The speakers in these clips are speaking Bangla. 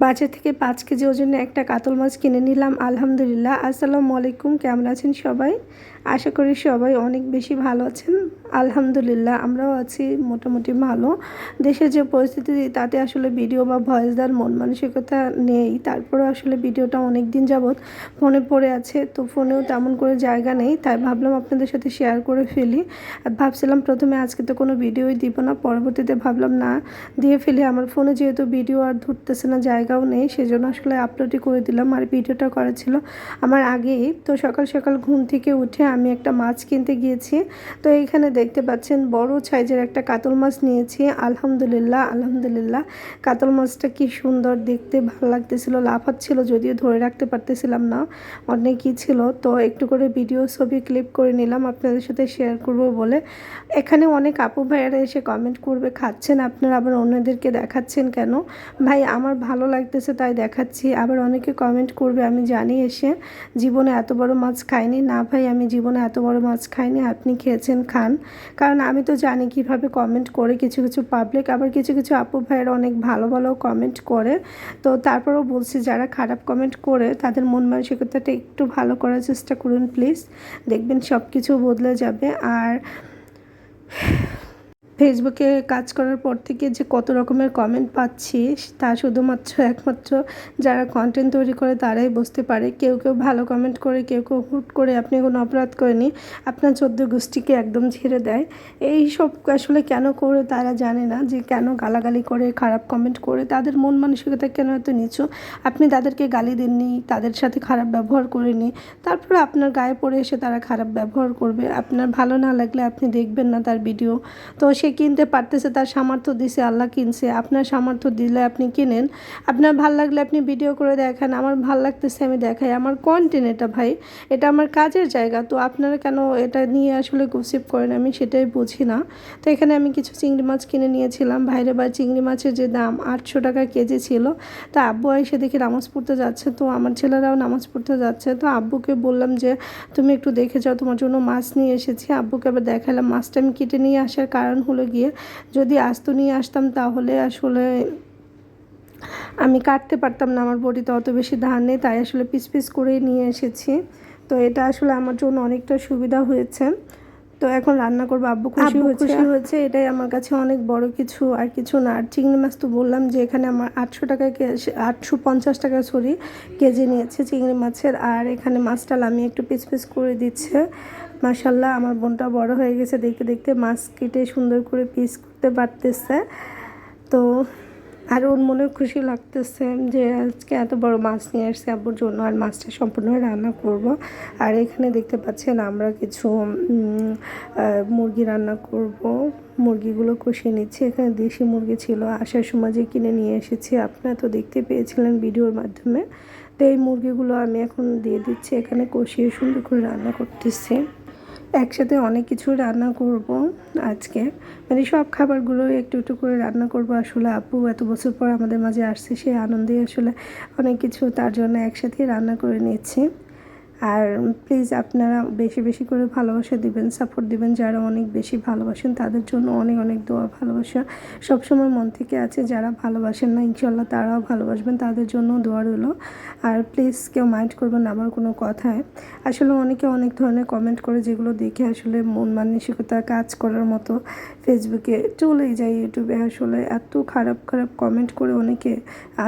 বাজার থেকে পাঁচ কেজি ওজনে একটা কাতল মাছ কিনে নিলাম। আলহামদুলিল্লাহ। আসসালামু আলাইকুম। কেমন আছেন সবাই? আশা করি সবাই অনেক বেশি ভালো আছেন। আলহামদুলিল্লাহ, আমরাও আছি মোটামুটি ভালো। দেশের যে পরিস্থিতি, তাতে আসলে ভিডিও বা ভয়েস দেওয়ার মন মানসিকতা নেই। তারপরে আসলে ভিডিওটা অনেক দিন যাবৎ ফোনে পড়ে আছে, তো ফোনেও তেমন করে জায়গা নেই, তাই ভাবলাম আপনাদের সাথে শেয়ার করে ফেলি। আর ভাবছিলাম প্রথমে আজকে তো কোনো ভিডিওই দিব না, পরবর্তীতে ভাবলাম না, দিয়ে ফেলি। আমার ফোনে যেহেতু ভিডিও আর ধরতেছে না, জায়গাও নেই, সেজন্য আসলে আপলোডই করে দিলাম। আর ভিডিওটা করা ছিল আমার আগেই। তো সকাল সকাল ঘুম থেকে উঠে আমি একটা মাছ কিনতে গিয়েছি। তো এইখানে দেখতে পাচ্ছেন, বড় সাইজের একটা কাতল মাছ নিয়েছি। আলহামদুলিল্লাহ আলহামদুলিল্লাহ। কাতল মাছটা কি সুন্দর দেখতে, ভালো লাগতেছিল, লাফাচ্ছিল, যদিও ধরে রাখতে পারতেছিলাম না, অনেকই ছিল। তো একটু করে ভিডিও, ছবি ক্লিপ করে নিলাম, আপনাদের সাথে শেয়ার করব বলে। এখানে অনেক আপু ভাইয়ারা এসে কমেন্ট করবে, খাচ্ছেন আপনারা, আবার অন্যদেরকে দেখাচ্ছেন কেন? ভাই, আমার ভালো লাগতেছে, তাই দেখাচ্ছি। আবার অনেকে কমেন্ট করবে, আমি জানি এসে, জীবনে এত বড় মাছ খাইনি? না ভাই, আমি জীবনে এত বড় মাছ খাইনি, আপনি খেয়েছেন, খান। কারণ আমি তো জানি কীভাবে কমেন্ট করে কিছু কিছু পাবলিক আবার কিছু কিছু আপু ভাইয়ের অনেক ভালো ভালো কমেন্ট করে। তো তারপরেও বলছি, যারা খারাপ কমেন্ট করে, তাদের মন মানসিকতাটা একটু ভালো করার চেষ্টা করুন প্লিজ দেখবেন সব কিছু বদলে যাবে। আর ফেসবুকে কাজ করার পর থেকে যে কত রকমের কমেন্ট পাচ্ছি, তা শুধুমাত্র একমাত্র যারা কন্টেন্ট তৈরি করে তারাই বুঝতে পারে। কেউ কেউ ভালো কমেন্ট করে, কেউ কেউ হুট করে আপনি কোনো অপরাধ করেনি আপনার চোদ্দ গোষ্ঠীকে একদম ছেড়ে দেয়। এই সব আসলে কেন করে তারা জানে না যে কেন গালাগালি করে, খারাপ কমেন্ট করে? তাদের মন মানসিকতা কেন এত নিচু? আপনি তাদেরকে গালি দেননি, তাদের সাথে খারাপ ব্যবহার করেনি তারপরে আপনার গায়ে পড়ে এসে তারা খারাপ ব্যবহার করবে। আপনার ভালো না লাগলে আপনি দেখবেন না তার ভিডিও তো সে কিনতে পারতেছে, তার সামর্থ্য দিছে, আল্লাহ কিনছে। আপনার সামর্থ্য দিলে আপনি কিনেন। আপনার ভালো লাগলে আপনি ভিডিও করে দেখান। আমার ভালো লাগতেছে, আমি দেখাই। আমার কন্টেন্ট এটা ভাই, এটা আমার কাজের জায়গা। তো আপনারা কেন এটা নিয়ে আসলে গুসিপ করেন? আমি সেটাই বুঝি না। তো এখানে আমি কিছু চিংড়ি মাছ কিনে নিয়েছিলাম। বাইরে বা চিংড়ি মাছের যে দাম আটশো টাকা কেজি ছিল। তা আব্বু এসে দেখি নামাজ পড়তে যাচ্ছে। তো আমার ছেলেরাও নামাজ পড়তে যাচ্ছে। তো আব্বুকে বললাম যে, তুমি একটু দেখে যাও, তোমার জন্য মাছ নিয়ে এসেছি। আব্বুকে আবার দেখালাম। মাছটা আমি কেটে নিয়ে আসার কারণ হলো গিয়ে যদি আস্ত নিয়ে আসতাম তাহলে আসলে আমি কাটতে পারতাম না আমার বডিতে অত বেশি ধান নেই তাই আসলে পিস পিস করেই নিয়ে এসেছি। তো এটা আসলে আমার জন্য অনেকটা সুবিধা হয়েছে। তো এখন রান্না করব আব্বু খুশি খুশি হয়েছে এটাই আমার কাছে অনেক বড় কিছু আর কিছু না। আর চিংড়ি মাছ তো বললাম যে এখানে আমার আটশো টাকা আটশো পঞ্চাশ টাকা সরি কেজি নিয়েছে চিংড়ি মাছের। আর এখানে মাছটা আমি একটু পিস পিস করে দিচ্ছে। মাসাল্লাহ আমার বোনটা বড় হয়ে গেছে। দেখতে দেখতে মাছ কেটে সুন্দর করে পিস করতে পারতেছে। তো আর ওর মনে খুশি লাগতেছে যে আজকে এত বড় মাছ নিয়ে আসছে আব্বুর জন্য আর মাছটা সম্পূর্ণ রান্না করব। আর এখানে দেখতে পাচ্ছেন আমরা কিছু মুরগি রান্না করব। মুরগিগুলো কষিয়ে নিচ্ছি। এখানে দেশি মুরগি ছিল, আসার সময় যে কিনে নিয়ে এসেছি। আপনারা তো দেখতে পেয়েছিলেন ভিডিওর মাধ্যমে। তো এই মুরগিগুলো আমি এখন দিয়ে দিচ্ছি। এখানে কষিয়ে সুন্দর করে রান্না করতেছি। একসাথে অনেক কিছু রান্না করব আজকে। মানে সব খাবারগুলো একটু একটু করে রান্না করব। আসলে আপু এত বছর পর আমাদের মাঝে আসছে সেই আনন্দে আসলে অনেক কিছু তার জন্য একসাথে রান্না করে নিচ্ছি। আর প্লিজ আপনারা বেশি বেশি করে ভালোবাসা দিবেন সাপোর্ট দিবেন। যারা অনেক বেশি ভালোবাসেন, তাদের জন্য অনেক অনেক দোয়া, ভালোবাসা সবসময় মন থেকে আছে। যারা ভালোবাসেন না ইনশাল্লাহ তারাও ভালোবাসবেন, তাদের জন্য দোয়া রইল। আর প্লিজ কেউ মাইন্ড করবেন আমার কোনো কথায়। আসলে অনেকে অনেক ধরনের কমেন্ট করে যেগুলো দেখে আসলে মন মানসিকতা কাজ করার মতো ফেসবুকে চলেই যায় ইউটিউবে আসলে এত খারাপ খারাপ কমেন্ট করে অনেকে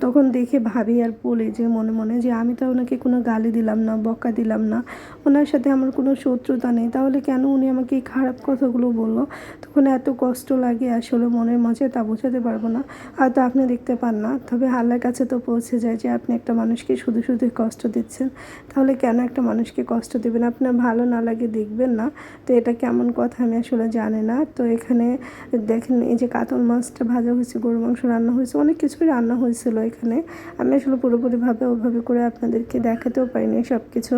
তখন দেখে ভাবি আর বলি যে মনে মনে যে আমি তো ওনাকে কোনো গালি দিলাম না বকা দিলাম না। ওনার সাথে আমার কোনো শত্রুতা নেই। তাহলে কেন উনি আমাকে এই খারাপ কথাগুলো বলল? তখন এত কষ্ট লাগে আসলে মনের মাঝে তা বোঝাতে পারব না। হয়তো আপনি দেখতে পান না। তবে আল্লাহর কাছে তো পৌঁছে যায় যে আপনি একটা মানুষকে শুধু শুধু কষ্ট দিচ্ছেন। তাহলে কেন একটা মানুষকে কষ্ট দেবেন? আপনার ভালো না লাগে দেখবেন না। তো এটা কেমন কথা আমি আসলে জানি না। তো এখানে দেখেন, এই যে কাতল মাছটা ভাজা হয়েছে গরু মাংস রান্না হয়েছে, অনেক কিছুই রান্না হয়েছিল এখানে। আমি আসলে পুরোপুরিভাবে ওভাবে করে আপনাদেরকে দেখাতেও পারিনি সব কিছু